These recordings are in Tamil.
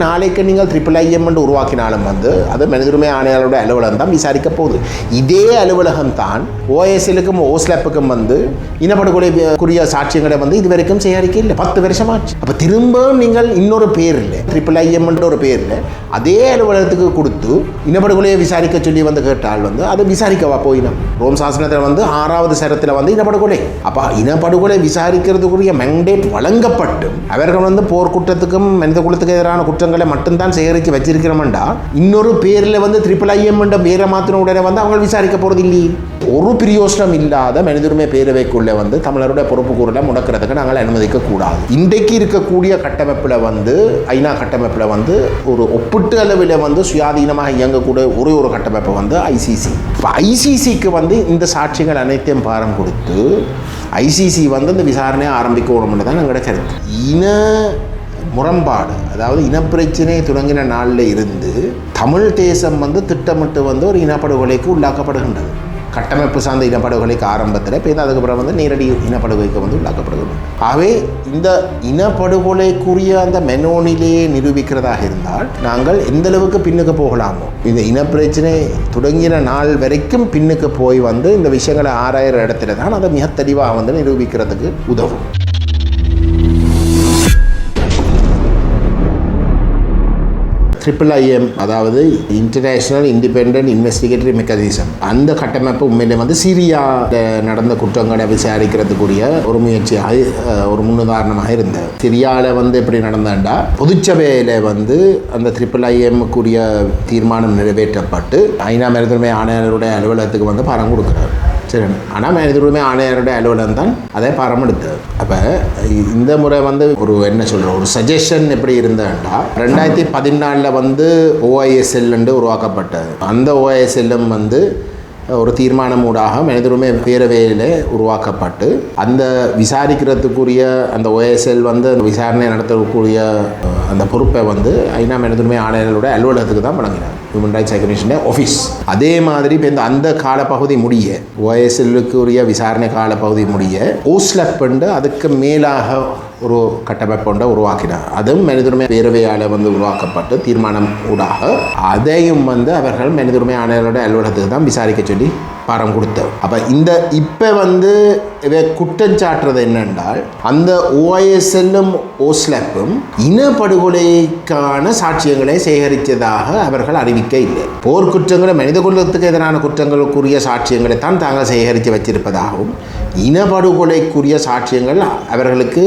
நாளைக்கு நீங்கள் ட்ரிபிள் ஐஎம் என்று உருவாக்கினாலும் வந்து அது மனிதுரிமை ஆணையாளருடைய அலுவலகம் தான் விசாரிக்க போகுது இதே அலுவலகம் தான் ஓஎஸ்எலுக்கும் ஓஸ்லாப்புக்கும் வந்து இனப்படுகொலைக்குரிய சாட்சியங்களை வந்து இது வரைக்கும் சேகரிக்க இல்லை பத்து வருஷம் ஆச்சு அப்போ திரும்பவும் நீங்கள் இன்னொரு பேர் இல்லை ட்ரிபிள் ஐஎம் என்ற ஒரு பேரில் அதே அலுவலகத்துக்கு கொடுத்து இனப்படுகொலையை விசாரிக்க சொல்லி வந்து கேட்டால் வந்து அதை விசாரிக்கவா போயினும் ரோம் சாசனத்தில் வந்து ஆறாவது சரத்தில் வந்து இனப்படுகொலை அப்போ இனப்படுகொலை விசாரிக்கிறதுக்குரிய மெண்டேட் வழங்கப்பட்டு அவர்கள் வந்து போர்க்குற்றத்துக்கும் மனித குலத்துக்கு எதிரான குற்ற குற்றங்களை மட்டும்தான் சேகரித்து வச்சிருக்கிறோம்டா. இன்னொரு பேரில் வந்து ட்ரிபிள் ஐஎம் என்ற பேரை மாற்றின உடனே வந்து அவங்க விசாரிக்க போகிறது இல்லையே. ஒரு பிரியோசனம் இல்லாத மனிதருமை பேரவைக்குள்ளே வந்து தமிழருடைய பொறுப்பு கூறலை முடக்கிறதுக்கு நாங்கள் அனுமதிக்க கூடாது இன்றைக்கு இருக்கக்கூடிய கட்டமைப்பில் வந்து ஐநா கட்டமைப்பில் வந்து ஒரு ஒப்பிட்டு அளவில் வந்து சுயாதீனமாக இயங்கக்கூடிய ஒரே ஒரு கட்டமைப்பு வந்து ஐசிசி இப்போ ஐசிசிக்கு வந்து இந்த சாட்சிகள் அனைத்தையும் பாரம் கொடுத்து ஐசிசி வந்து இந்த விசாரணையை ஆரம்பிக்கணும்னு தான் எங்களோட கருத்து. இன முரண்பாடு. அதாவது இனப்பிரச்சனை தொடங்கின நாளில் இருந்து தமிழ் தேசம் வந்து திட்டமிட்டு வந்து ஒரு இனப்படுகொலைக்கு உள்ளாக்கப்படுகின்றது. கட்டமைப்பு சார்ந்த இனப்படுகொலைக்கு ஆரம்பத்தில் இப்போ அதுக்கப்புறம் வந்து நேரடி இனப்படுகொலைக்கு வந்து உள்ளாக்கப்படுகிறது. ஆகவே இந்த இனப்படுகொலைக்குரிய அந்த மெனோனிலேயே நிரூபிக்கிறதாக இருந்தால் நாங்கள் எந்த அளவுக்கு பின்னுக்கு போகலாமோ இந்த இனப்பிரச்சனை தொடங்கின நாள் வரைக்கும் பின்னுக்கு போய் வந்து இந்த விஷயங்களை ஆராயிற இடத்துல தான் அதை மிக தெளிவாக வந்து நிரூபிக்கிறதுக்கு உதவும். ட்ரிபிள் ஐஎம் அதாவது இன்டர்நேஷ்னல் இண்டிபெண்ட் இன்வெஸ்டிகேட்டரி மெக்கானிசம் அந்த கட்டமைப்பு உண்மையிலே வந்து சிரியா நடந்த குற்றங்களை விசாரிக்கிறதுக்குரிய ஒரு முயற்சியாக ஒரு முன்னுதாரணமாக இருந்தது. சிரியாவில் வந்து எப்படி நடந்தாண்டா பொதுச்சபையில் வந்து அந்த ட்ரிபிள் ஐஎம்முக்குரிய தீர்மானம் நிறைவேற்றப்பட்டு ஐநா மருத்துவமை ஆணையாளருடைய அலுவலகத்துக்கு வந்து பணம் கொடுக்குறாரு. சரி. ஆனால் மனித உரிமை ஆணையருடைய அலுவலகம் தான் அதை பரமெடுத்தது அப்போ இந்த முறை வந்து ஒரு என்ன சொல்கிறோம் ஒரு சஜஷன் எப்படி இருந்தேன்டா ரெண்டாயிரத்தி பதினாலில் வந்து ஓஐஎஸ்எல்ன்று உருவாக்கப்பட்டது. அந்த ஓஐஎஸ்எல்லும் வந்து ஒரு தீர்மானம் ஊடாக மனிதருமே பேரவையில் உருவாக்கப்பட்டு அந்த விசாரிக்கிறதுக்குரிய அந்த ஓஎஸ்எல் வந்து அந்த விசாரணை நடத்தக்கூடிய அந்த பொறுப்பை வந்து ஐநா மனித ஆணையர்களோட அலுவலகத்துக்கு தான் வழங்கினார். ஹியூமன் ரைட்ஸ் கமிஷனே ஆஃபீஸ் அதே மாதிரி இப்போ இந்த அந்த காலப்பகுதி முடிய ஓஎஸ்எல்லுக்குரிய விசாரணை காலப்பகுதி முடிய ஓஸ்லப்பண்டு அதுக்கு மேலாக ஒரு கட்டமைப்பு ஒன்றை உருவாக்கினார். அதுவும் மனிதருமை பேரவையால் வந்து உருவாக்கப்பட்டு தீர்மானம் ஊடாக அதையும் வந்து அவர்கள் மனிதருமை ஆணையரோட அலுவலகத்துக்கு தான் விசாரிக்க சொல்லி பாரம் கொடுத்தார் அப்போ இந்த இப்போ வந்து இவை குற்றம் சாட்டுறது என்னென்றால் அந்த ஓஎஸ்எல்லும் ஓஸ்லப்பும் இனப்படுகொலைக்கான சாட்சியங்களை சேகரித்ததாக அவர்கள் அறிவிக்க இல்லை. போர்க்குற்றங்களை மனித குலத்துக்கு எதிரான குற்றங்களுக்குரிய சாட்சியங்களை தான் தாங்கள் சேகரித்து வச்சிருப்பதாகவும் இனப்படுகொலைக்குரிய சாட்சியங்கள் அவர்களுக்கு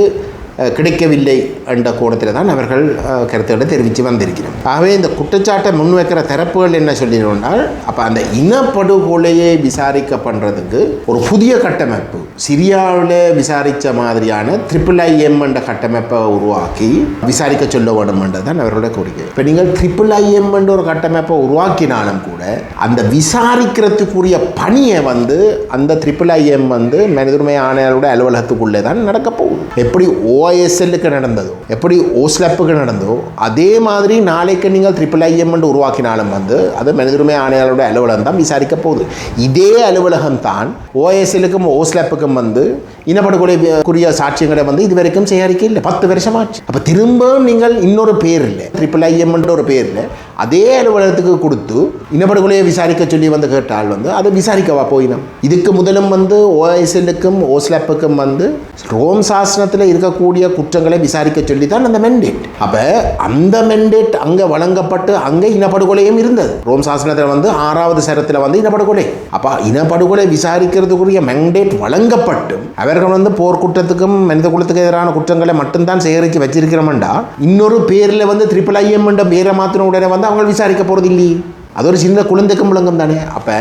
கிடைக்கவில்லை என்ற கோணத்தில் தான் அவர்கள் கருத்துக்களை தெரிவித்து வந்திருக்கிறோம் ஆகவே இந்த குற்றச்சாட்டை முன்வைக்கிற தரப்புகள் என்ன சொல்லிடுவோம்னால் அப்போ அந்த இனப்படுகொலையை விசாரிக்க பண்ணுறதுக்கு ஒரு புதிய கட்டமைப்பு சிரியாவில் விசாரித்த மாதிரியான ட்ரிபிள் ஐஎம் என்ற கட்டமைப்பை உருவாக்கி விசாரிக்க சொல்ல வேணும்ன்றது தான் அவர்களோட கோரிக்கை. இப்போ நீங்கள் ட்ரிபிள் ஐஎம் என்ற ஒரு கட்டமைப்பை உருவாக்கினாலும் கூட அந்த விசாரிக்கிறதுக்குரிய பணியை வந்து அந்த ட்ரிபிள் ஐஎம் வந்து மனிதுரிமை ஆணையாளருடைய அலுவலகத்துக்குள்ளே தான் நடக்க போகுது. எப்படி ஓஐஎஸ்எல்லுக்கு நடந்ததோ எப்படி ஓஸ்லப்புக்கு நடந்தோ அதே மாதிரி நாளைக்கு நீங்கள் ட்ரிபிள் ஐஎம் என்று உருவாக்கினாலும் வந்து அது மனிதருமை ஆணையாளருடைய அலுவலகம் தான் விசாரிக்க போகுது. இதே அலுவலகம் தான் ஓஎஸ்எல்லுக்கும் ஓஸ்லப்புக்கும் வந்து இனப்படுகொலைக்குரிய சாட்சியங்களை வந்து இது வரைக்கும் சேகரிக்க இல்லை பத்து வருஷமாச்சு. அப்போ திரும்பவும் நீங்கள் இன்னொரு பேர் இல்லை. ட்ரிபிள் ஐஎம் என்ற ஒரு பேரில் அதே அலுவலகத்துக்கு கொடுத்து இனப்படுகொலையை விசாரிக்க சொல்லி வந்து கேட்டால் வந்து அதை விசாரிக்கவா போயினோம்? இதுக்கு முதலும் வந்து ஓஎஸ்எல்லுக்கும் ஓஸ்லப்புக்கும் வந்து ரோம் சாசனத்தில் இருக்கக்கூடிய குற்றங்களை விசாரிக்க சொல்லி தான் அந்த மெண்டேட் அப்போ அந்த மெண்டேட் அங்கே வழங்கப்பட்டு அங்கே இனப்படுகொலையும் இருந்தது. ரோம் சாசனத்தில் வந்து ஆறாவது சரத்தில் வந்து இனப்படுகொலை. அப்போ இனப்படுகொலை விசாரிக்கிறதுக்குரிய மெண்டேட் வழங்கப்பட்டும் அவர்கள் வந்து போர்க்குற்றத்துக்கும் மனித குலத்துக்கு எதிரான குற்றங்களை மட்டும்தான் சேகரித்து வச்சிருக்கிறோம்டா இன்னொரு பேரில் வந்து ட்ரிபிள் ஐஎம் என்ற பேரை மாற்றின உடனே வந்து அவங்க விசாரிக்க போகிறது இல்லையே அது ஒரு சின்ன குழந்தைக்கும் முழங்கம் தானே அப்போ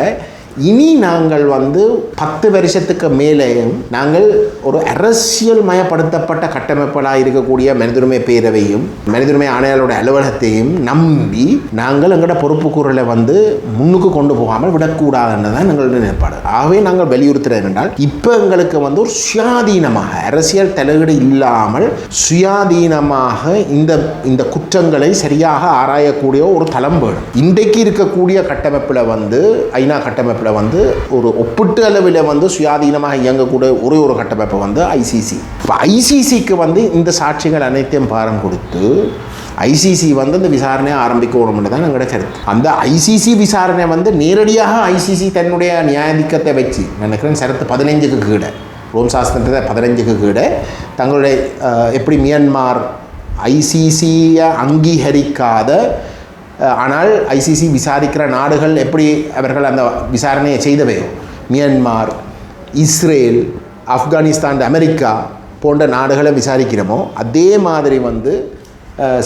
இனி நாங்கள் வந்து பத்து வருஷத்துக்கு மேலேயும் நாங்கள் ஒரு அரசியல் மயப்படுத்தப்பட்ட கட்டமைப்புகளாக இருக்கக்கூடிய மனிதருமை பேரவையும் மனிதருமை ஆணையாளரோட அலுவலகத்தையும் நம்பி நாங்கள் எங்களோட பொறுப்புக்கூறலை வந்து முன்னுக்கு கொண்டு போகாமல் விடக்கூடாதுன்னு தான் எங்களுடைய நிலைப்பாடு. ஆகவே நாங்கள் வலியுறுத்துறது என்றால் இப்போ எங்களுக்கு வந்து ஒரு சுயாதீனமாக அரசியல் தலையீடு இல்லாமல் சுயாதீனமாக இந்த இந்த குற்றங்களை சரியாக ஆராயக்கூடிய ஒரு தளம் வேணும். இன்றைக்கு இருக்கக்கூடிய கட்டமைப்பில் வந்து ஐநா கட்டமைப்பில் கட்டமைப்பில் வந்து ஒரு ஒப்பிட்டு அளவில் வந்து சுயாதீனமாக இயங்கக்கூடிய ஒரே ஒரு கட்டமைப்பு வந்து ஐசிசி இப்போ ஐசிசிக்கு வந்து இந்த சாட்சிகள் அனைத்தையும் பாரம் கொடுத்து ஐசிசி வந்து இந்த விசாரணையை ஆரம்பிக்கணும்னு தான் எங்களோட கருத்து. அந்த ஐசிசி விசாரணை வந்து நேரடியாக ஐசிசி தன்னுடைய நியாயாதிக்கத்தை வச்சு நினைக்கிறேன் சரத்து பதினைஞ்சுக்கு கீழே ரோம் சாஸ்திரத்தை பதினஞ்சுக்கு கீழே தங்களுடைய எப்படி மியான்மார் ஐசிசியை அங்கீகரிக்காத ஆனால் ஐசிசி விசாரிக்கிற நாடுகள் எப்படி அவர்கள் அந்த விசாரணையை செய்தவையோ? மியான்மார் இஸ்ரேல் ஆப்கானிஸ்தான் அமெரிக்கா போன்ற நாடுகளை விசாரிக்கிறோமோ அதே மாதிரி வந்து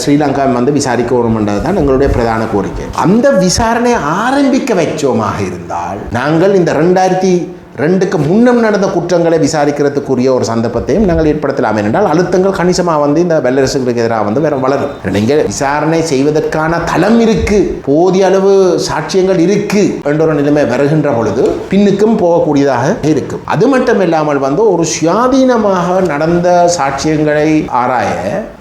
ஸ்ரீலங்கா வந்து விசாரிக்கணும்ன்றது தான் எங்களுடைய பிரதான கோரிக்கை. அந்த விசாரணை ஆரம்பிக்க வச்சோமாக இருந்தால் நாங்கள் இந்த ரெண்டாயிரத்தி ரெண்டுக்கு முன்னம் நடந்த குற்றங்களை விசாரிக்கிறதுக்குரிய ஒரு சந்தர்ப்பத்தையும் நாங்கள் ஏற்படுத்தலாம். என்றால் அழுத்தங்கள் கணிசமாக வந்து இந்த வல்லரசுகளுக்கு எதிராக வந்து வேற வளரும். நீங்கள் விசாரணை செய்வதற்கான தளம் இருக்கு போதிய அளவு சாட்சியங்கள் இருக்கு என்ற ஒரு நிலைமை வருகின்ற பொழுது பின்னுக்கும் போகக்கூடியதாக இருக்கும். அது மட்டும் இல்லாமல் வந்து ஒரு சுயாதீனமாக நடந்த சாட்சியங்களை ஆராய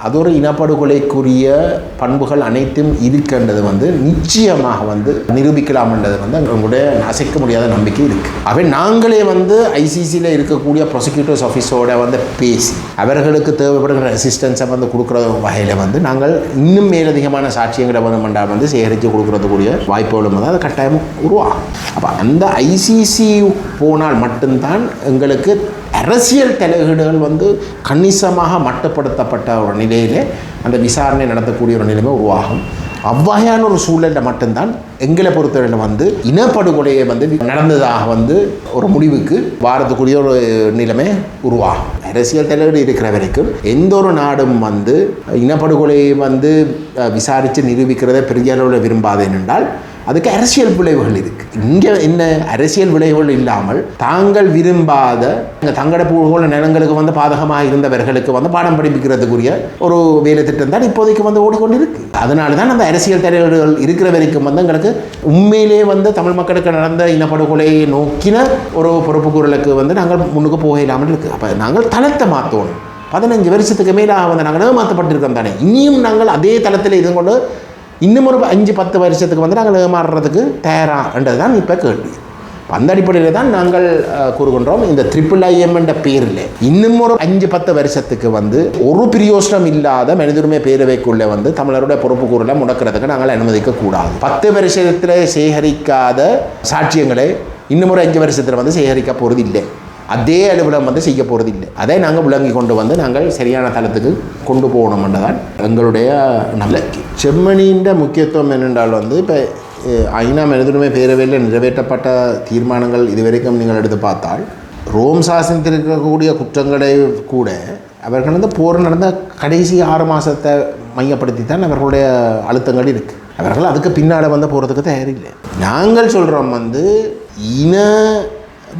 அது ஒரு இனப்படுகொலைக்குரிய பண்புகள் அனைத்தும் இருக்கின்றது வந்து நிச்சயமாக வந்து நிரூபிக்கலாம் என்றது வந்து எங்களுடைய அசைக்க முடியாத நம்பிக்கை இருக்கு. அவை நாங்கள் வந்து ஐசிசியில் இருக்கக்கூடிய ப்ரொசிக்யூட்டர்ஸ் ஆஃபீஸோட வந்து பேசி அவர்களுக்கு தேவைப்படுகிற அசிஸ்டன்ஸை வந்து கொடுக்குற வகையில் வந்து நாங்கள் இன்னும் மேலதிகமான சாட்சியங்களை வந்து மண்டா வந்து சேகரித்து கொடுக்கறதுக்குரிய வாய்ப்புகளும் வந்து அது கட்டாயம் உருவாகும். அப்போ அந்த ஐசிசி போனால் மட்டும்தான் எங்களுக்கு அரசியல் தலையீடுகள் வந்து கணிசமாக மட்டுப்படுத்தப்பட்ட ஒரு நிலையிலே அந்த விசாரணை நடத்தக்கூடிய ஒரு நிலைமை உருவாகும். அவ்வகையான ஒரு சூழலில் மட்டும்தான் எங்களை பொறுத்தவரையில் வந்து இனப்படுகொலையை வந்து நடந்ததாக வந்து ஒரு முடிவுக்கு வாரத்துக்குரிய ஒரு நிலைமை உருவாகும். அரசியல் தலைவர் இருக்கிற வரைக்கும் எந்த ஒரு நாடும் வந்து இனப்படுகொலையை வந்து விசாரித்து நிரூபிக்கிறதை பெரிய அளவில் விரும்பாது என்றால் அதுக்கு அரசியல் விளைவுகள் இருக்கு. இங்கே என்ன அரசியல் விளைவுகள் இல்லாமல் தாங்கள் விரும்பாத தங்கட பூகோள நிலங்களுக்கு வந்து பாதகமாக இருந்தவர்களுக்கு வந்து பாடம் படிப்பிக்கிறதுக்குரிய ஒரு வேலை திட்டம் தான் இப்போதைக்கு வந்து ஓடிக்கொண்டிருக்கு. அதனால தான் அந்த அரசியல் தலைவர்கள் இருக்கிற வரைக்கும் வந்து எங்களுக்கு உண்மையிலே வந்து தமிழ் மக்களுக்கு நடந்த இனப்படுகொலையை நோக்கின ஒரு பொறுப்பு குரலுக்கு வந்து நாங்கள் முன்னுக்கு போக இல்லாமல் இருக்கு. அப்போ நாங்கள் தளத்தை மாற்றணும் பதினஞ்சு வருஷத்துக்கு மேலே வந்து நாங்கள் ஏமாற்றப்பட்டிருக்கோம் தானே. இனியும் நாங்கள் அதே தளத்தில் இது கொண்டு இன்னும் ஒரு அஞ்சு பத்து வருஷத்துக்கு வந்து நாங்கள் ஏமாறுறதுக்கு தயாரான்றது தான் இப்போ கேள்வி. அந்த அடிப்படையில் தான் நாங்கள் கூறுகின்றோம் இந்த ட்ரிபிள் ஐஎம் என்ற பேரில். இன்னும் ஒரு அஞ்சு பத்து வருஷத்துக்கு வந்து ஒரு பிரியோசனம் இல்லாத மனிதருமை பேரவைக்குள்ளே வந்து தமிழருடைய பொறுப்பு கூறலை முடக்கிறதுக்கு நாங்கள் அனுமதிக்க கூடாது. பத்து வருஷத்தில் சேகரிக்காத சாட்சியங்களை இன்னும் ஒரு அஞ்சு வருஷத்தில் வந்து சேகரிக்க போகிறது இல்லை அதே அளவில் வந்து செய்ய போகிறது இல்லை அதை நாங்கள் விளங்கி கொண்டு வந்து நாங்கள் சரியான தளத்துக்கு கொண்டு போகணும்ன்றதான் எங்களுடைய நம்பிக்கை. செம்மணியின் முக்கியத்துவம் என்னென்றால் வந்து இப்போ ஐநா மனிதனுமை பேரவையில் நிறைவேற்றப்பட்ட தீர்மானங்கள் இதுவரைக்கும் நீங்கள் எடுத்து பார்த்தால் ரோம் சாசனத்தில் இருக்கக்கூடிய குற்றங்களை கூட அவர்கள் வந்து போர் நடந்த கடைசி ஆறு மாதத்தை மையப்படுத்தி தான் அவர்களுடைய அழுத்தங்கள் இருக்குது அவர்கள் அதுக்கு பின்னால் வந்து போகிறதுக்கு தயாரில்லை. நாங்கள் சொல்கிறோம் வந்து இன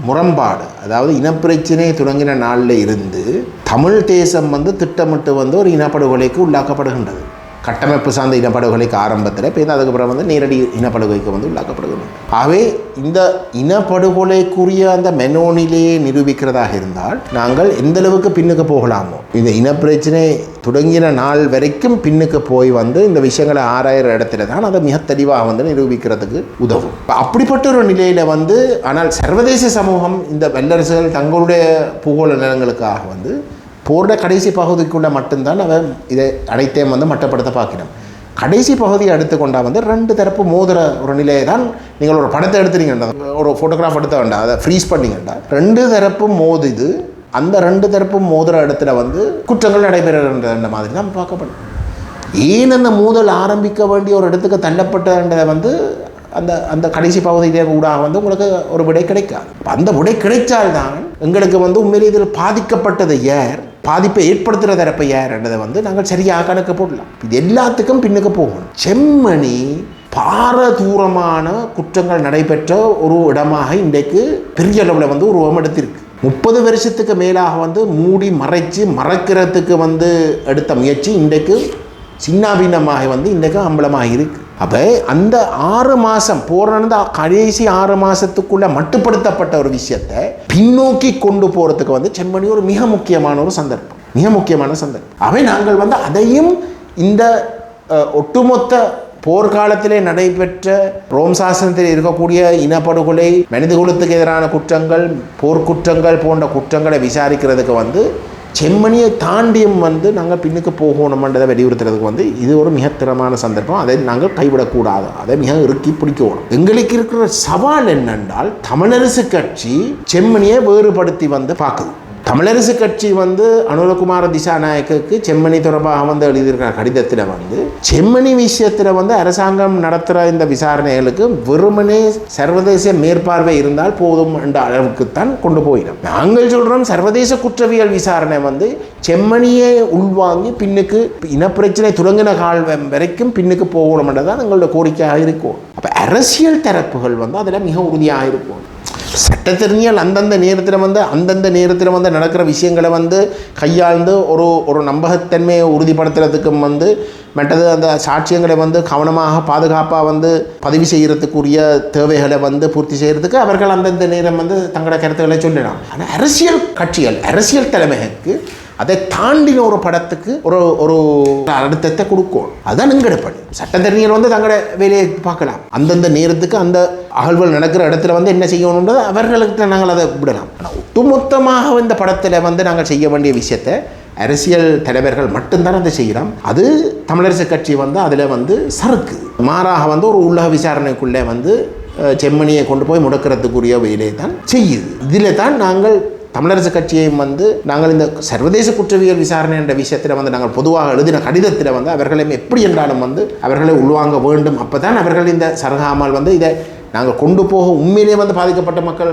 முரண்பாடு. அதாவது இனப்பிரச்சனை தொடங்கின நாளில் இருந்து தமிழ் தேசம் வந்து திட்டமிட்டு வந்து ஒரு இனப்படுகொலைக்கு உள்ளாக்கப்படுகின்றது. கட்டமைப்பு சார்ந்த இனப்படுகொலைக்கு ஆரம்பத்தில் இப்போ அதுக்கப்புறம் வந்து நேரடி இனப்படுகொலைக்கு வந்து உள்ளாக்கப்படுகிறது. ஆகவே இந்த இனப்படுகொலைக்குரிய அந்த மெனோனிலேயே நிரூபிக்கிறதாக இருந்தால் நாங்கள் எந்த அளவுக்கு பின்னுக்கு போகலாமோ இந்த இனப்பிரச்சனை தொடங்கின நாள் வரைக்கும் பின்னுக்கு போய் வந்து இந்த விஷயங்களை ஆராயிற இடத்துல தான் அதை மிக தெளிவாக வந்து நிரூபிக்கிறதுக்கு உதவும். அப்படிப்பட்ட ஒரு நிலையில் வந்து ஆனால் சர்வதேச சமூகம் இந்த வல்லரசுகள் தங்களுடைய பூகோள நிலங்களுக்காக வந்து போர்ட கடைசி பகுதிக்குள்ளே மட்டும்தான் அவன் இதை அனைத்தையும் வந்து மட்டப்படுத்த பார்க்கணும். கடைசி பகுதியை எடுத்துக்கொண்டா வந்து ரெண்டு தரப்பு மோதுற ஒரு நிலையை தான் நீங்கள் ஒரு படத்தை எடுத்துறீங்கண்டா. ஒரு ஃபோட்டோகிராஃப் எடுத்த வேண்டாம் அதை ஃப்ரீஸ் பண்ணிங்கண்டா. ரெண்டு தரப்பும் மோதுது அந்த ரெண்டு தரப்பும் மோதுற இடத்துல வந்து குற்றங்கள் நடைபெறுகின்ற மாதிரி தான் பார்க்கப்படும். ஏன் அந்த மோதல் ஆரம்பிக்க வேண்டிய ஒரு இடத்துக்கு தள்ளப்பட்டதை வந்து அந்த அந்த கடைசி பகுதியிலே கூட வந்து உங்களுக்கு ஒரு விடை கிடைக்காது. அந்த விடை கிடைச்சால்தான் எங்களுக்கு வந்து உண்மையிலே இதில் பாதிக்கப்பட்டது யார்? பாதிப்பை ஏற்படுத்துகிற தரப்பை யார்ன்றதை வந்து நாங்கள் சரியாக கணக்கு போடலாம். இது எல்லாத்துக்கும் பின்னுக்கு போகணும் செம்மணி பாரதூரமான குற்றங்கள் நடைபெற்ற ஒரு இடமாக இன்றைக்கு பெரிய அளவில் வந்து உருவம் எடுத்திருக்கு. முப்பது வருஷத்துக்கு மேலாக வந்து மூடி மறைச்சு மறைக்கிறதுக்கு வந்து எடுத்த முயற்சி இன்றைக்கு சின்னாபின்னமாக வந்து இன்றைக்கு அம்பலமாக இருக்குது அப்போ அந்த ஆறு மாதம் போர் நடந்த கடைசி ஆறு மாதத்துக்குள்ளே மட்டுப்படுத்தப்பட்ட ஒரு விஷயத்தை பின்னோக்கி கொண்டு போகிறதுக்கு வந்து செம்மணி ஒரு மிக முக்கியமான ஒரு சந்தர்ப்பம். மிக முக்கியமான சந்தர்ப்பம். அவை நாங்கள் வந்து அதையும் இந்த ஒட்டுமொத்த போர்க்காலத்திலே நடைபெற்ற ரோம் சாசனத்தில் இருக்கக்கூடிய இனப்படுகொலை மனித குலத்துக்கு எதிரான குற்றங்கள் போர்க்குற்றங்கள் போன்ற குற்றங்களை விசாரிக்கிறதுக்கு வந்து செம்மணியை தாண்டியும் வந்து நாங்கள் பின்னுக்கு போகணுமன்றதை வலியுறுத்துறதுக்கு வந்து இது ஒரு மிக திறமான சந்தர்ப்பம். அதை நாங்கள் கைவிடக்கூடாது. அதை மிக இறுக்கி பிடிக்கணும். எங்களுக்கு இருக்கிற சவால் என்னென்றால் தமிழரசு கட்சி செம்மணியை வேறுபடுத்தி வந்து பார்க்குது. தமிழரசு கட்சி வந்து அனுரகுமார திசாநாயக்கருக்கு செம்மணி தொடர்பாக வந்து எழுதியிருக்கிற கடிதத்தில் வந்து செம்மணி விஷயத்தில் வந்து அரசாங்கம் நடத்துகிற இந்த விசாரணைகளுக்கு வெறுமனே சர்வதேச மேற்பார்வை இருந்தால் போதும் என்ற அளவுக்குத்தான் கொண்டு போயிடும். நாங்கள் சொல்கிறோம் சர்வதேச குற்றவியல் விசாரணை வந்து செம்மணியை உள்வாங்கி பின்னுக்கு இனப்பிரச்சனை துறங்கின கால் வரைக்கும் பின்னுக்கு போகணும்ன்றதான் எங்களோட கோரிக்கையாக இருக்கும். அப்போ அரசியல் தரப்புகள் வந்து அதில் மிக உறுதியாக இருக்கும். சட்டத்தெரிஞர்கள் அந்தந்த நேரத்தில் வந்து அந்தந்த நேரத்தில் வந்து நடக்கிற விஷயங்களை வந்து கையாழ்ந்து ஒரு ஒரு நம்பகத்தன்மையை உறுதிப்படுத்துறதுக்கும் வந்து மற்றது அந்த சாட்சியங்களை வந்து கவனமாக பாதுகாப்பாக வந்து பதிவு செய்கிறதுக்குரிய தேவைகளை வந்து பூர்த்தி செய்கிறதுக்கு அவர்கள் அந்தந்த நேரம் வந்து தங்களோட கருத்துக்களை சொல்லிடலாம் ஆனால் அரசியல் கட்சிகள் அரசியல் தலைமைக்கு அதை தாண்டின ஒரு படத்துக்கு ஒரு ஒரு அழுத்தத்தை கொடுக்கும். அதுதான் எங்கட பணி. சட்டத்தறிஞர் வந்து தங்களோட வேலையை பார்க்கலாம். அந்தந்த நேரத்துக்கு அந்த அகழ்வுகள் நடக்கிற இடத்துல வந்து என்ன செய்யணுன்றது அவர்களுக்கு நாங்கள் அதை விடலாம். ஆனால் ஒட்டுமொத்தமாக இந்த படத்தில் வந்து நாங்கள் செய்ய வேண்டிய விஷயத்தை அரசியல் தலைவர்கள் மட்டும்தான் அதை செய்கிறோம் அது தமிழரசு கட்சி வந்து அதில் வந்து சறுக்கு. மாறாக வந்து ஒரு உள்ளக விசாரணைக்குள்ளே வந்து செம்மணியை கொண்டு போய் முடக்கிறதுக்குரிய வேலையை தான் செய்யுது. இதில் தான் நாங்கள் தமிழரசு கட்சியையும் வந்து நாங்கள் இந்த சர்வதேச குற்றவியல் விசாரணை என்ற விஷயத்தில் வந்து நாங்கள் பொதுவாக எழுதின கடிதத்தில் வந்து அவர்களை எப்படி என்றாலும் வந்து அவர்களை உள்வாங்க வேண்டும். அப்போ தான் அவர்கள் இந்த சருகாமல் வந்து இதை நாங்கள் கொண்டு போக உண்மையிலே வந்து பாதிக்கப்பட்ட மக்கள்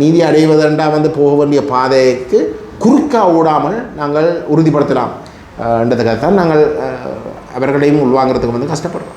நீதி அடைவதென்றா வந்து போக வேண்டிய பாதைக்கு குறுக்கா ஓடாமல் நாங்கள் உறுதிப்படுத்தலாம். என்றதுக்காக தான் நாங்கள் அவர்களையும் உள்வாங்கிறதுக்கு வந்து கஷ்டப்படுறோம்.